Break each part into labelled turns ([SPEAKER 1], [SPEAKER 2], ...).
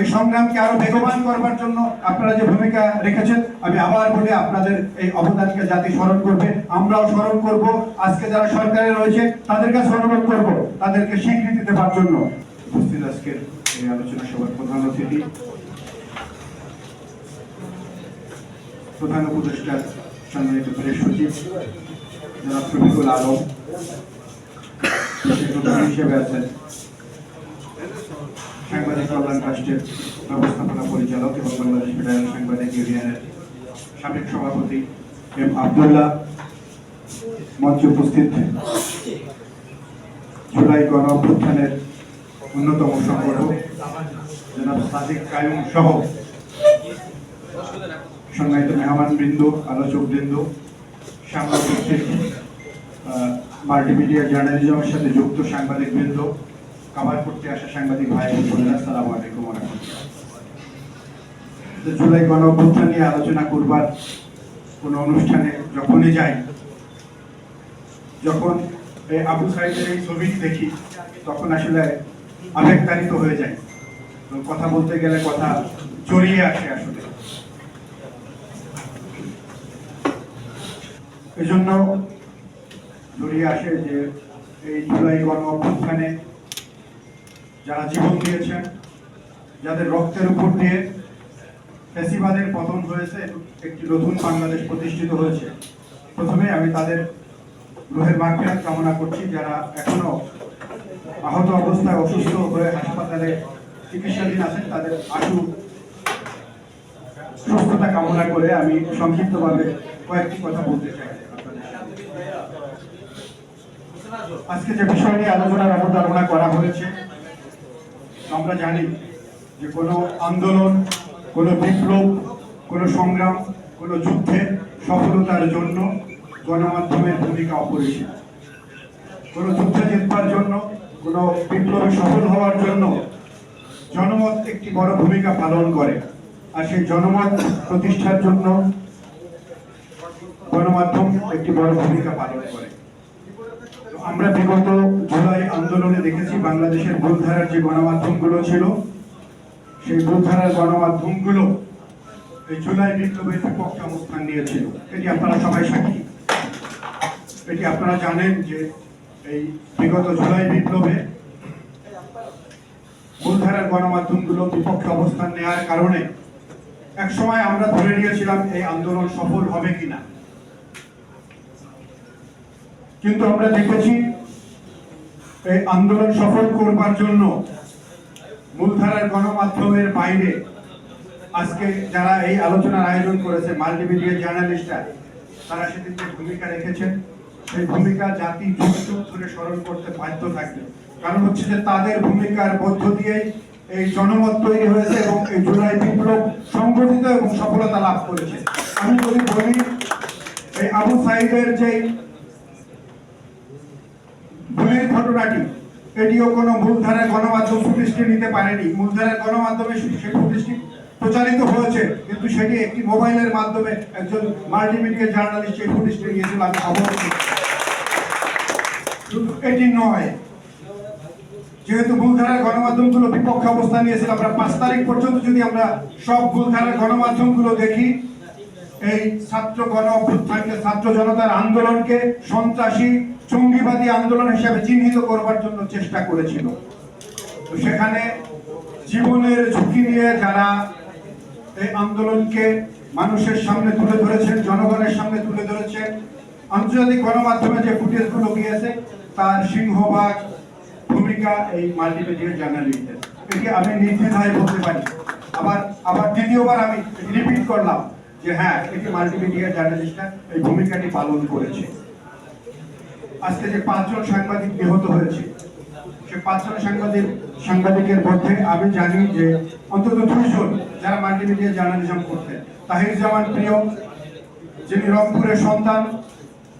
[SPEAKER 1] এই সংগ্রামকে আরও বেগবান করবার জন্য আপনারা যে ভূমিকা রেখেছেন, আমি আবার বলি, আপনাদের এই অবদানকে জাতি স্মরণ করবে, আমরাও স্মরণ করব। আজকে যারা সরকারে রয়েছে, তাদেরকে স্মরণ করব, তাদেরকে স্বীকৃতি দেওয়ার জন্য। উপস্থিত আজকের এই আলোচনা সভার প্রধান অতিথি, প্রধান উপদেষ্টার সম্মানিত প্রেস সচিব যারা শফিকুল আলম হিসেবে আছেন। সাংবাদিক কল্যাণ ট্রাস্টের ব্যবস্থাপনা পরিচালক এবং বাংলাদেশ ফেডারেল সাংবাদিক ইউনিয়নের সাবেক সভাপতি এম আবদুল্লাহ মঞ্চে উপস্থিত। জুলাই গণ অভ্যুত্থানের অন্যতম সংগঠক জনাব সাদিক কায়ুম সহ সম্মানিত মেহমান বৃন্দ, আলোচক বৃন্দ, সাংবাদিক মাল্টিমিডিয়া জার্নালিজমের সাথে যুক্ত সাংবাদিক বৃন্দ কাভার আসা সাংবাদিক ভাই বোনেরা, আসসালামু আলাইকুম তো জুলাই গণ অভ্যুত্থান নিয়ে আলোচনা করবার কোনো অনুষ্ঠানে যখনই যাই, যখন এই আবু সাইদের এই ছবিটি দেখি, তখন আসলে আবেগতাড়িত হয়ে যায় তো কথা বলতে গেলে কথা জড়িয়ে আসে আসলে। এজন্য জড়িয়ে আসে যে এই জুলাই গণ অভ্যুত্থানে যারা জীবন দিয়েছেন, যাদের রক্তের উপর দিয়ে ফেসিবাদের পতন হয়েছে, একটি নতুন বাংলাদেশ প্রতিষ্ঠিত হয়েছে। প্রথমে আমি তাদের রুহের মাগফিরাত কামনা করছি, যারা এখনও আহত অবস্থায় অসুস্থ হয়ে হাসপাতালে চিকিৎসাধীন আছেন, তাদের আশু, সুস্থতা কামনা করে আমি সংক্ষিপ্তভাবে কয়েকটি কথা বলতে চাই। আজকে যে বিষয় নিয়ে আলোচনার অবতারণা করা হয়েছে আমরা জানি যে কোনো আন্দোলন, কোনো বিপ্লব, কোনো সংগ্রাম, কোনো যুদ্ধের সফলতার জন্য গণমাধ্যমের ভূমিকা অপরিসীম। কোনো যুদ্ধে জিতবার জন্য, কোনো বিপ্লবে সফল হওয়ার জন্য জনমত একটি বড় ভূমিকা পালন করে। আর সেই জনমত প্রতিষ্ঠার জন্য গণমাধ্যম একটি বড় ভূমিকা পালন করে। আমরা বিগত জুলাই আন্দোলনে দেখেছি বাংলাদেশের মূলধারার যে গণমাধ্যমগুলো ছিল, সেই মূলধারার গণমাধ্যমগুলো এই জুলাই বিপ্লবের বিপক্ষে অবস্থান নিয়েছিল। এটি আপনারা সবাই সাক্ষী। এটি আপনারা জানেন যে এই বিগত জুলাই বিপ্লবে মূলধারার গণমাধ্যমগুলো বিপক্ষে অবস্থান নেওয়ার কারণে এক সময় আমরা ধরে নিয়েছিলাম এই আন্দোলন সফল হবে কিনা। কিন্তু আমরা দেখেছি এই আন্দোলন সফল করবার জন্য মূলধারার গণমাধ্যমের বাইরে আজকে যারা এই আলোচনার আয়োজন করেছে মাল্টিমিডিয়া জার্নালিস্টরা, তারা সেদিন যে ভূমিকা রেখেছেন। সেই ভূমিকা জাতি যুগ যুগ ধরে স্মরণ করতে বাধ্য থাকবে। কারণ হচ্ছে যে তাদের ভূমিকার মধ্য দিয়েই এই জনমত তৈরি হয়েছে এবং এই জুলাই বিপ্লব সংগঠিত এবং সফলতা লাভ করেছে। আমি যদি বলি, এই আবু সাইদের যে গুলির ঘটনাটি। এটিও কোনো মূলধারার গণমাধ্যম ফুটেজটি নিতে পারেনি। মূলধারার গণমাধ্যমে সেই ফুটেজটি প্রচারিত হয়েছে, কিন্তু সেটি একটি মোবাইলের মাধ্যমে একজন মাল্টিমিডিয়া জার্নালিস্ট সেই ফুটেজটি নিয়েছিল আমি শুধু এটি নয়, যেহেতু মূলধারার গণমাধ্যমগুলো বিপক্ষে অবস্থান নিয়েছিল, আমরা পাঁচ তারিখ পর্যন্ত যদি আমরা সব মূলধারার গণমাধ্যমগুলো দেখি, এই ছাত্র গণ অভ্যুত্থানকে, ছাত্র জনতার আন্দোলনকে সন্ত্রাসী জঙ্গিবাদী আন্দোলন হিসেবে চিহ্নিত করবার জন্য চেষ্টা করেছিল। সেখানে জীবনের ঝুঁকি নিয়ে যারা এই আন্দোলনকে মানুষের সামনে তুলে ধরেছেন, জনগণের সামনে তুলে ধরেছেন, আন্তর্জাতিক গণমাধ্যমে যে ফুটেজগুলো গিয়েছে, তার সিংহভাগ ভূমিকা এই মাল্টিমিডিয়া জার্নালিস্টের এটি আমি নির্দ্বিধায় বলতে পারি। আবার আবার দ্বিতীয়বার আমি রিপিট করলাম যে হ্যাঁ এটি মাল্টিমিডিয়া জার্নালিস্টরা এই ভূমিকাটি পালন করেছে। আজকে যে পাঁচজন সাংবাদিক নিহত হয়েছে, সে পাঁচজন সাংবাদিক, সাংবাদিকের মধ্যে আমি জানি যে অন্তত দুইজন যারা মাল্টিমিডিয়া জার্নালিজম করতেন। তাহির জামান প্রিয়, যিনি রংপুরের সন্তান,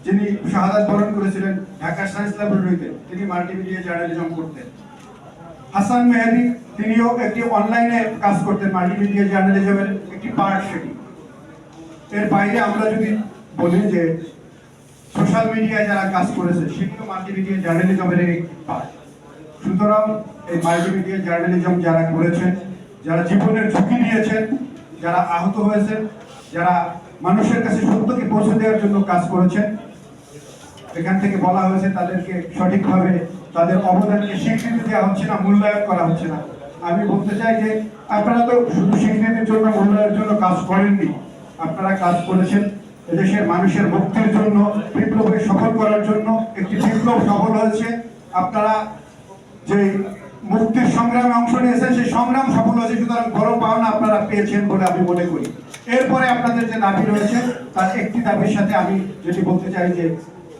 [SPEAKER 1] যিনি শাহাদাত বরণ করেছিলেন ঢাকা সায়েন্স ল্যাবরেটরিতে তিনি মাল্টিমিডিয়া জার্নালিজম করতেন। হাসান মেহেদি, তিনিও একটি অনলাইনে কাজ করতেন মাল্টিমিডিয়া জার্নালিজমের একটি পার্ট সেটি। এর বাইরে আমরা যদি বলি যে সোশ্যাল মিডিয়ায় যারা কাজ করেছে, সেগুলো মাল্টিমিডিয়া জার্নালিজমের পার্ট সুতরাং এই মাল্টিমিডিয়া জার্নালিজম যারা করেছেন, যারা জীবনের ঝুঁকি নিয়েছেন, যারা আহত হয়েছেন, যারা মানুষের কাছে সত্যকে পৌঁছে দেওয়ার জন্য কাজ করেছেন, এখান থেকে বলা হয়েছে তাদেরকে সঠিকভাবে, তাদের অবদানকে স্বীকৃতি দেওয়া হচ্ছে না, মূল্যায়ন করা হচ্ছে না। আমি বলতে চাই যে, আপনারা তো শুধু স্বীকৃতির জন্য, মূল্যায়নের জন্য কাজ করেননি। আপনারা কাজ করেছেন এদেশের মানুষের মুক্তির জন্য বিপ্লবে সফল করার জন্য একটি বিপ্লব সফল হয়েছে। আপনারা যে মুক্তির সংগ্রামে অংশ নিয়েছেন, সেই সংগ্রাম সফল হয়েছে, সুতরাং বড় পাওনা আপনারা পেয়েছেন বলে আমি মনে করি। এরপরে আপনাদের যে দাবি রয়েছে, তার একটি দাবির সাথে আমি যেটি বলতে চাই যে,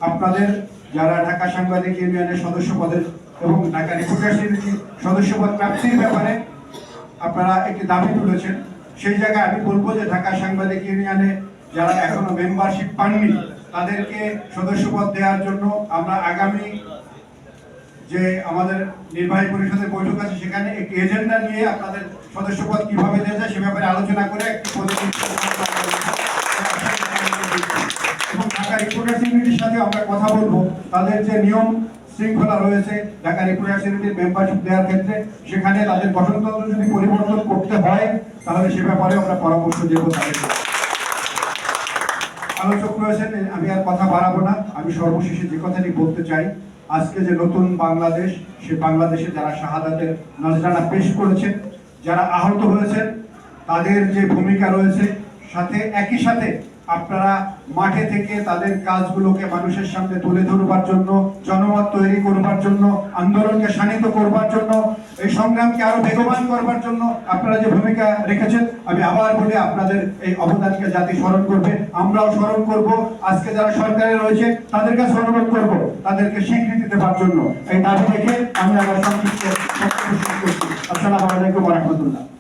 [SPEAKER 1] আপনাদের যারা ঢাকা সাংবাদিক ইউনিয়নের সদস্য পদের এবং ঢাকা রিপোর্টার্স সদস্য পদ প্রাপ্তির ব্যাপারে আপনারা একটি দাবি তুলেছেন। সেই জায়গায় আমি বলব যে, ঢাকা সাংবাদিক ইউনিয়নে যারা এখনও মেম্বারশিপ পাননি, তাদেরকে সদস্যপদ দেওয়ার জন্য আমরা আগামী যে আমাদের নির্বাহী পরিষদের বৈঠক আছে, সেখানে একটি এজেন্ডা নিয়ে আপনাদের সদস্যপদ কীভাবে দেওয়া যায় সে ব্যাপারে আলোচনা করে একটি এবং ঢাকা রিপোর্টার্স ইউনিটির সাথে আমরা কথা বলব। তাদের যে নিয়ম শৃঙ্খলা রয়েছে, ঢাকা রিপোর্টার্স ইউনিটির মেম্বারশিপ দেওয়ার ক্ষেত্রে, সেখানে তাদের গঠনতন্ত্র যদি পরিবর্তন করতে হয়, তাহলে সে ব্যাপারে আমরা পরামর্শ দেবো তাদেরকে আলোচক রয়েছেন আমি আর কথা বাড়াবো না। আমি সর্বশেষে যে কথাটি বলতে চাই, আজকে যে নতুন বাংলাদেশ, সে বাংলাদেশে যারা শাহাদাতের নজরানা পেশ করেছেন যারা আহত হয়েছেন, তাদের যে ভূমিকা রয়েছে, সাথে, একই সাথে আপনারা মাঠে থেকে তাদের কাজগুলোকে মানুষের সামনে তুলে ধরবার জন্য, জনমত তৈরি করবার জন্য, আন্দোলনকে শানিত করবার জন্য, এই সংগ্রামকে আরও বেগবান করবার জন্য আপনারা যে ভূমিকা রেখেছেন, আমি আবার বলি, আপনাদের এই অবদানকে জাতি স্মরণ করবে। আমরাও স্মরণ করব। আজকে যারা সরকারে রয়েছে তাদের কাছে অনুরোধ করব, তাদেরকে স্বীকৃতি দেওয়ার জন্য। এই দাবি রেখে আমি আমার সংক্ষিপ্ত আসসালামু আলাইকুম রহমতুল্লাহ।